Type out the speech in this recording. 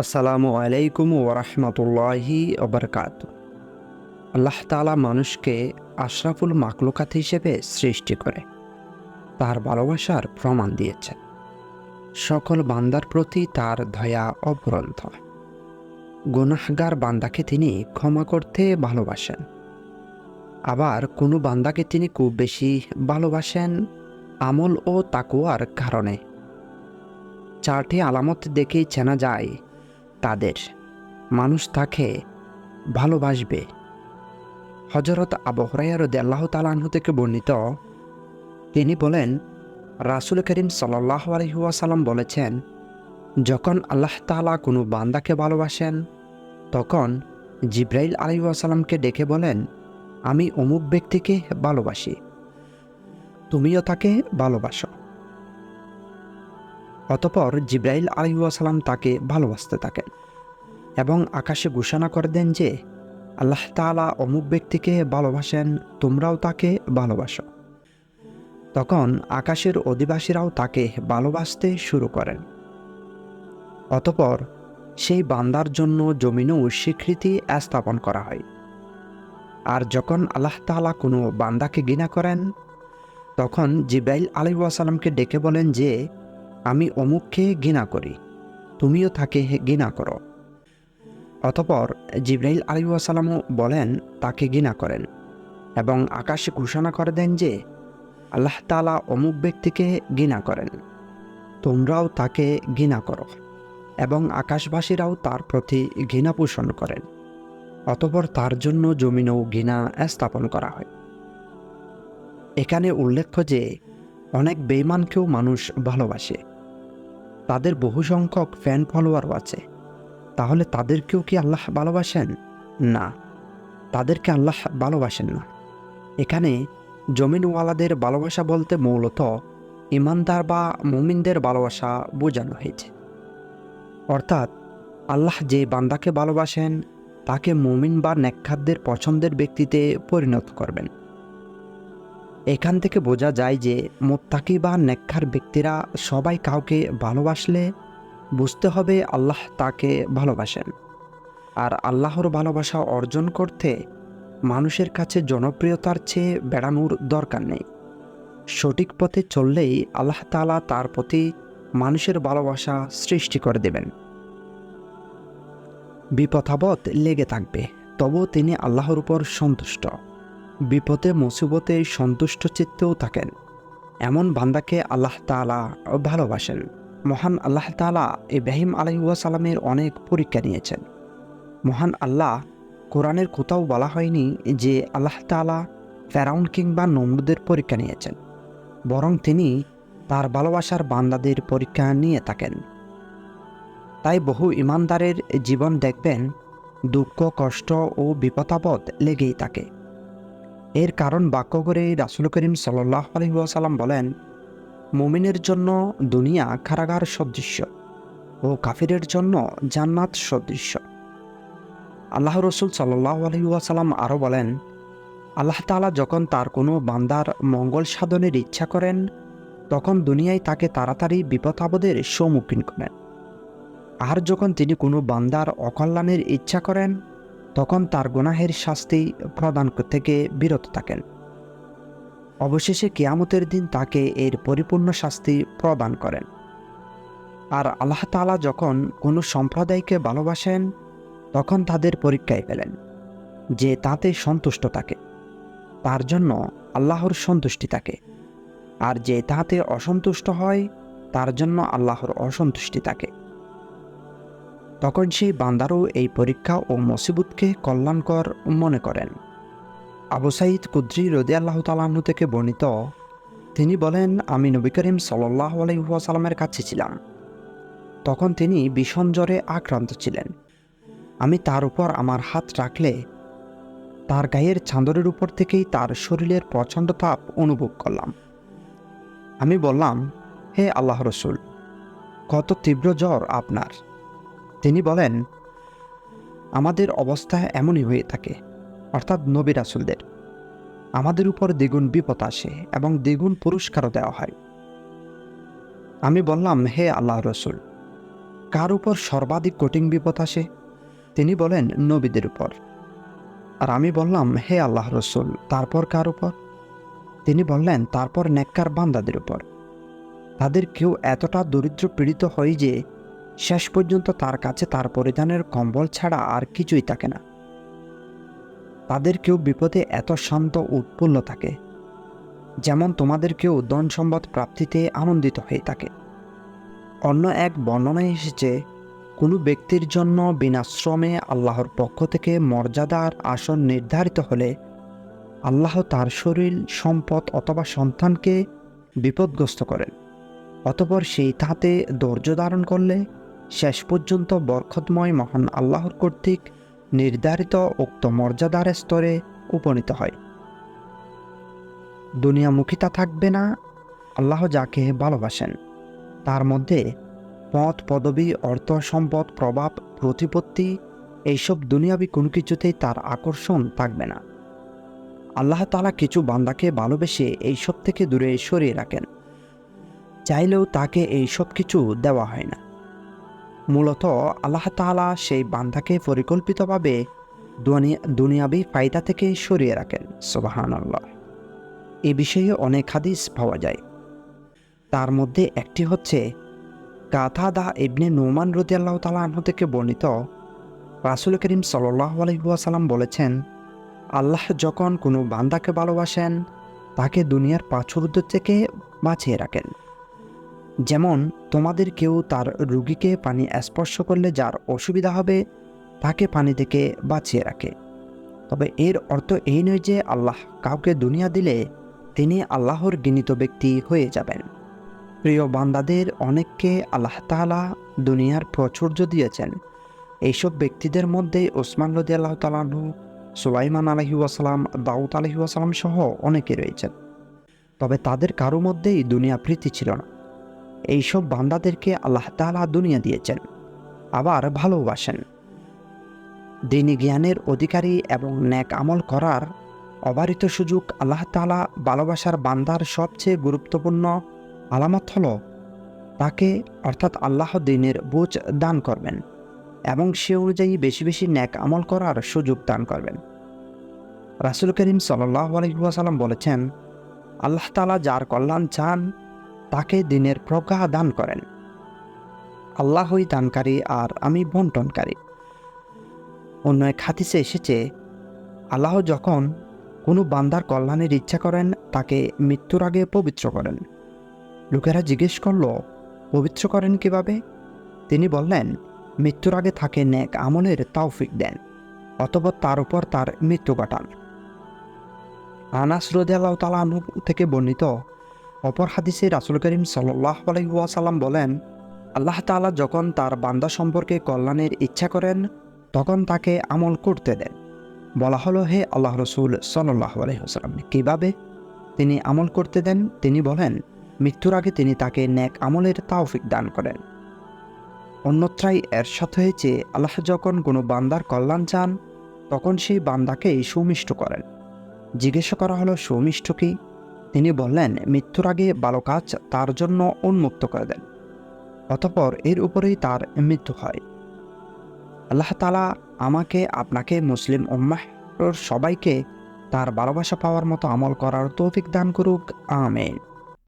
আসসালামু আলাইকুম ওরহমতুল্লাহি ওবরকাত আল্লাহ তালা মানুষকে আশরাফুল মাকলুকাত হিসেবে সৃষ্টি করে। তার ভালোবাসার প্রমাণ দিয়েছেন। সকল বান্দার প্রতি তার দয়া অপরন্ত গুনাহগার বান্দাকে তিনি ক্ষমা করতে ভালোবাসেন। আবার কোনো বান্দাকে তিনি খুব বেশি ভালোবাসেন আমল ও তাকুয়ার কারণে। চারটি আলামত দেখেই চেনা যায় তাদের। মানুষ তাকে ভালোবাসবে। হজরত আবহরাইয়ার আল্লাহ তালাহু থেকে বর্ণিত, তিনি বলেন, রাসুল করিম সাল্লাহ আলহিহাসাল্লাম বলেছেন, যখন আল্লাহ তালা কোনো বান্দাকে ভালোবাসেন, তখন জিব্রাইল আলহিহাসাল্লামকে ডেকে বলেন, আমি অমুক ব্যক্তিকে ভালোবাসি। তুমিও তাকে ভালোবাসো। অতপর জিব্রাইল আলহিউসালাম তাকে ভালোবাসতে থাকেন এবং আকাশে ঘোষণা করে দেন যে, আল্লাহ তালা অমুক ব্যক্তিকে ভালোবাসেন, তোমরাও তাকে ভালোবাসো। তখন আকাশের অধিবাসীরাও তাকে ভালোবাসতে শুরু করেন। অতপর সেই বান্দার জন্য জমিনও স্বীকৃতি স্থাপন করা হয়। আর যখন আল্লাহ তালা কোনো বান্দাকে ঘৃণা করেন, তখন জিব্রাইল আলী ওয়াসালামকে ডেকে বলেন যে আমি অমুককে ঘৃণা করি, তুমিও তাকে ঘৃণা করো। অতপর জিব্রাইল আলী ওয়াসালামও বলেন, তাকে ঘৃণা করেন এবং আকাশে ঘোষণা করে দেন যে, আল্লাহ তালা অমুক ব্যক্তিকে ঘৃণা করেন। তোমরাও তাকে ঘৃণা করো এবং আকাশবাসীরাও তার প্রতি ঘৃণা পোষণ করেন। অতপর তার জন্য জমিনও ঘৃণা স্থাপন করা হয়। এখানে উল্লেখ্য যে, অনেক বেইমানকেও মানুষ ভালোবাসে। তাদের বহু সংখ্যক ফ্যান ফলোয়ারও আছে। তাহলে তাদেরকেও কি আল্লাহ ভালোবাসেন? না, তাদেরকে আল্লাহ ভালোবাসেন না। এখানে জমিনওয়ালাদের ভালোবাসা বলতে মূলত ইমানদার বা মুমিনদের ভালোবাসা বোঝানো হয়েছে। অর্থাৎ আল্লাহ যে বান্দাকে ভালোবাসেন, তাকে মুমিন বা নেকখাদ্দের পছন্দের ব্যক্তিতে পরিণত করবেন। এখান থেকে বোঝা যায় যে মোত্তাকি বা নেকখার ব্যক্তিরা সবাই কাউকে ভালোবাসলে বুঝতে হবে আল্লাহ তাকে ভালোবাসেন। আর আল্লাহর ভালোবাসা অর্জন করতে মানুষের কাছে জনপ্রিয়তার চেয়ে বেড়ানোর দরকার নেই। সঠিক পথে চললেই আল্লাহ তালা তার প্রতি মানুষের ভালোবাসা সৃষ্টি করে দেবেন। বিপথাবত লেগে থাকবে, তবুও তিনি আল্লাহর উপর সন্তুষ্ট। বিপদে, মুসিবতে সন্তুষ্ট চিত্তেও থাকেন। এমন বান্দাকে আল্লাহ তালা ভালোবাসেন। মহান আল্লাহ তালা ইব্রাহিম আলহিউসালামের অনেক পরীক্ষা নিয়েছেন। মহান আল্লাহ কোরআনের কোথাও বলা হয়নি যে আল্লাহ তালা ফেরাউন কিংবা নমরুদের পরীক্ষা নিয়েছেন। বরং তিনি তার ভালোবাসার বান্দাদের পরীক্ষা নিয়ে থাকেন। তাই বহু ইমানদারের জীবন দেখবেন, দুঃখ, কষ্ট ও বিপদাপদ লেগেই থাকে। এর কারণ বাক্য করে রাসুল করিম সাল্লাহ আলহিহাসাল্লাম বলেন, মুমিনের জন্য দুনিয়া কারাগার সদৃশ্য ও কাফিরের জন্য জান্নাত সদৃশ্য। আল্লাহ রসুল সাল্লাহ আলহিহাসাল্লাম আরও বলেন, আল্লাহ তালা যখন তার কোনো বান্দার মঙ্গল সাধনের ইচ্ছা করেন, তখন দুনিয়ায় তাকে তাড়াতাড়ি বিপদ আপদের সম্মুখীন করেন। আর যখন তিনি কোনো বান্দার অকল্যাণের ইচ্ছা করেন তখন তার গুনাহের শাস্তি প্রদান থেকে বিরত থাকেন। অবশেষে কেয়ামতের দিন তাকে এর পরিপূর্ণ শাস্তি প্রদান করেন। আর আল্লাহ তালা যখন কোনো সম্প্রদায়কে ভালোবাসেন, তখন তাদের পরীক্ষায় ফেলেন যে তাতে সন্তুষ্ট থাকে। তার জন্য আল্লাহর সন্তুষ্টি থাকে। আর যে তাতে অসন্তুষ্ট হয়, তার জন্য আল্লাহর অসন্তুষ্টি থাকে। তখন সেই বান্দারও এই পরীক্ষা ও মসিবুতকে কল্যাণকর মনে করেন। আবু সাইদ কুদ্রি রদি আল্লাহ থেকে বর্ণিত, তিনি বলেন, আমি নবী করিম সাল্লাহ আলহিহাসাল্লামের কাছে ছিলাম। তখন তিনি ভীষণ জ্বরে আক্রান্ত ছিলেন। আমি তার উপর আমার হাত রাখলে তার গায়ের চাঁদরের উপর থেকেই তার শরীরের প্রচণ্ড তাপ অনুভব করলাম। আমি বললাম, হে আল্লাহ রসুল, কত তীব্র জ্বর আপনার। তিনি বলেন, আমাদের অবস্থা এমনই হয়ে থাকে, অর্থাৎ নবী রাসুলদের। আমাদের উপর দ্বিগুণ বিপদ আসে এবং দ্বিগুণ পুরস্কারও দেওয়া হয়। আমি বললাম, হে আল্লাহ রসুল, কার উপর সর্বাধিক কঠিন বিপদ আসে? তিনি বলেন, নবীদের উপর। আর আমি বললাম, হে আল্লাহ রসুল, তারপর কার উপর? তিনি বললেন, তারপর নেককার বান্দাদের উপর। তাদের কেউ এতটা দরিদ্র পীড়িত হয় যে শেষ পর্যন্ত তার কাছে তার পরিধানের কম্বল ছাড়া আর কিছুই থাকে না। তাদের কেউ বিপদে এত শান্ত উৎফুল্ল থাকে, যেমন তোমাদের কেউ ধন সম্পদ প্রাপ্তিতে আনন্দিত হয়ে থাকে। অন্য এক বর্ণনায় এসেছে, কোনো ব্যক্তির জন্য বিনাশ্রমে আল্লাহর পক্ষ থেকে মর্যাদার আসন নির্ধারিত হলে আল্লাহ তার শরীর, সম্পদ অথবা সন্তানকে বিপদগ্রস্ত করেন, অতপর সেই তাতে ধৈর্য ধারণ করলে শেষ পর্যন্ত বরখতময় মহান আল্লাহর কর্তৃক নির্ধারিত উক্ত মর্যাদার স্তরে উপনীত হয়। দুনিয়ামুখিতা থাকবে না, আল্লাহ যাকে ভালোবাসেন, তার মধ্যে পদ পদবী, অর্থ, সম্পদ, প্রভাব, প্রতিপত্তি, এইসব দুনিয়াবি কোনো কিছুতেই তার আকর্ষণ থাকবে না। আল্লাহ তালা কিছু বান্দাকে ভালোবেসে এইসব থেকে দূরে সরিয়ে রাখেন। চাইলেও তাকে এইসব কিছু দেওয়া হয় না। মূলত আল্লাহ তালা সেই বান্দাকে পরিকল্পিতভাবে দুনিয়াবি ফায়দা থেকে সরিয়ে রাখেন সোবাহান আল্লাহ এ বিষয়ে অনেক হাদিস পাওয়া যায়। তার মধ্যে একটি হচ্ছে কাথাদা ইবনে নৌমান নোমান আল্লাহ তালা আনহু থেকে বর্ণিত, রাসুল করিম সাল্লাহ আলহিহাসাল্লাম বলেছেন, আল্লাহ যখন কোনো বান্দাকে ভালোবাসেন, তাকে দুনিয়ার পাছুরুদ্ধ থেকে বাঁচিয়ে রাখেন। যেমন, তোমাদের কেউ তার রুগীকে পানি স্পর্শ করলে যার অসুবিধা হবে, তাকে পানি থেকে বাঁচিয়ে রাখে। তবে এর অর্থ এই নয় যে আল্লাহ কাউকে দুনিয়া দিলে তিনি আল্লাহর গিনিত ব্যক্তি হয়ে যাবেন। প্রিয় বান্দাদের, অনেককে আল্লাহ তালা দুনিয়ার প্রাচুর্য দিয়েছেন। এইসব ব্যক্তিদের মধ্যে ওসমান রদি আল্লাহ তালাহু সুলাইমান আলহি ওয়াসালাম, দাউদ আলহি ওয়াসালাম সহ অনেকে রয়েছেন। তবে তাদের কারও মধ্যেই দুনিয়া প্রীতি ছিল না। এইসব বান্দাদেরকে আল্লাহ তালা দুনিয়া দিয়েছেন, আবার ভালোবাসেন। দিনী জ্ঞানের অধিকারী এবং ন্যাক আমল করার অবারিত সুযোগ আল্লাহ তালা ভালোবাসার বান্দার সবচেয়ে গুরুত্বপূর্ণ আলামত হল তাকে অর্থাৎ আল্লাহ দিনের বোঝ দান করবেন এবং সে অনুযায়ী বেশি বেশি ন্যাক আমল করার সুযোগ দান করবেন। রাসুল করিম সাল্লাহ আলহিহাসাল্লাম বলেছেন, আল্লাহ তালা যার কল্যাণ চান তাকে দিনের প্রজ্ঞা দান করেন। আল্লাহই দানকারী আর আমি বন্টনকারী অন্য এক হাতিসে এসেছে, আল্লাহ যখন কোনো বান্দার কল্যাণের ইচ্ছা করেন, তাকে মৃত্যুর আগে পবিত্র করেন। লোকেরা জিজ্ঞেস করল, পবিত্র করেন কীভাবে? তিনি বললেন, মৃত্যুর আগে তাকে ন্যাক আমলের তাওফিক দেন অথবা তার উপর তার মৃত্যু ঘটান। আনাস রদিয়াল্লাহ তালা থেকে বর্ণিত অপর হাদিসে রাসুল করিম সাল্লাহ আলহিহাসাল্লাম বলেন, আল্লাহ তালা যখন তার বান্দা সম্পর্কে কল্যাণের ইচ্ছা করেন, তখন তাকে আমল করতে দেন। বলা হলো, হে আল্লাহ রসুল সাল্লাহ আলহিহাসাল্লাম কীভাবে তিনি আমল করতে দেন? তিনি বলেন, মৃত্যুর আগে তিনি তাকে ন্যাক আমলের তাওফিক দান করেন। অন্যত্রাই এর সাথে হয়েছে, আল্লাহ যখন কোনো বান্দার কল্যাণ চান, তখন সেই বান্দাকেই সুমিষ্ট করেন। জিজ্ঞাসা করা হলো, সুমিষ্ট কি? তিনি বললেন, মৃত্যুর আগে ভালো কাজ তার জন্য উন্মুক্ত করে দেন, অতপর এর উপরেই তার মৃত্যু হয়। আল্লাহ তালা আমাকে, আপনাকে মুসলিম উম্মাহ সবাইকে তার ভালোবাসা পাওয়ার মতো আমল করার তৌফিক দান করুক, আমেন।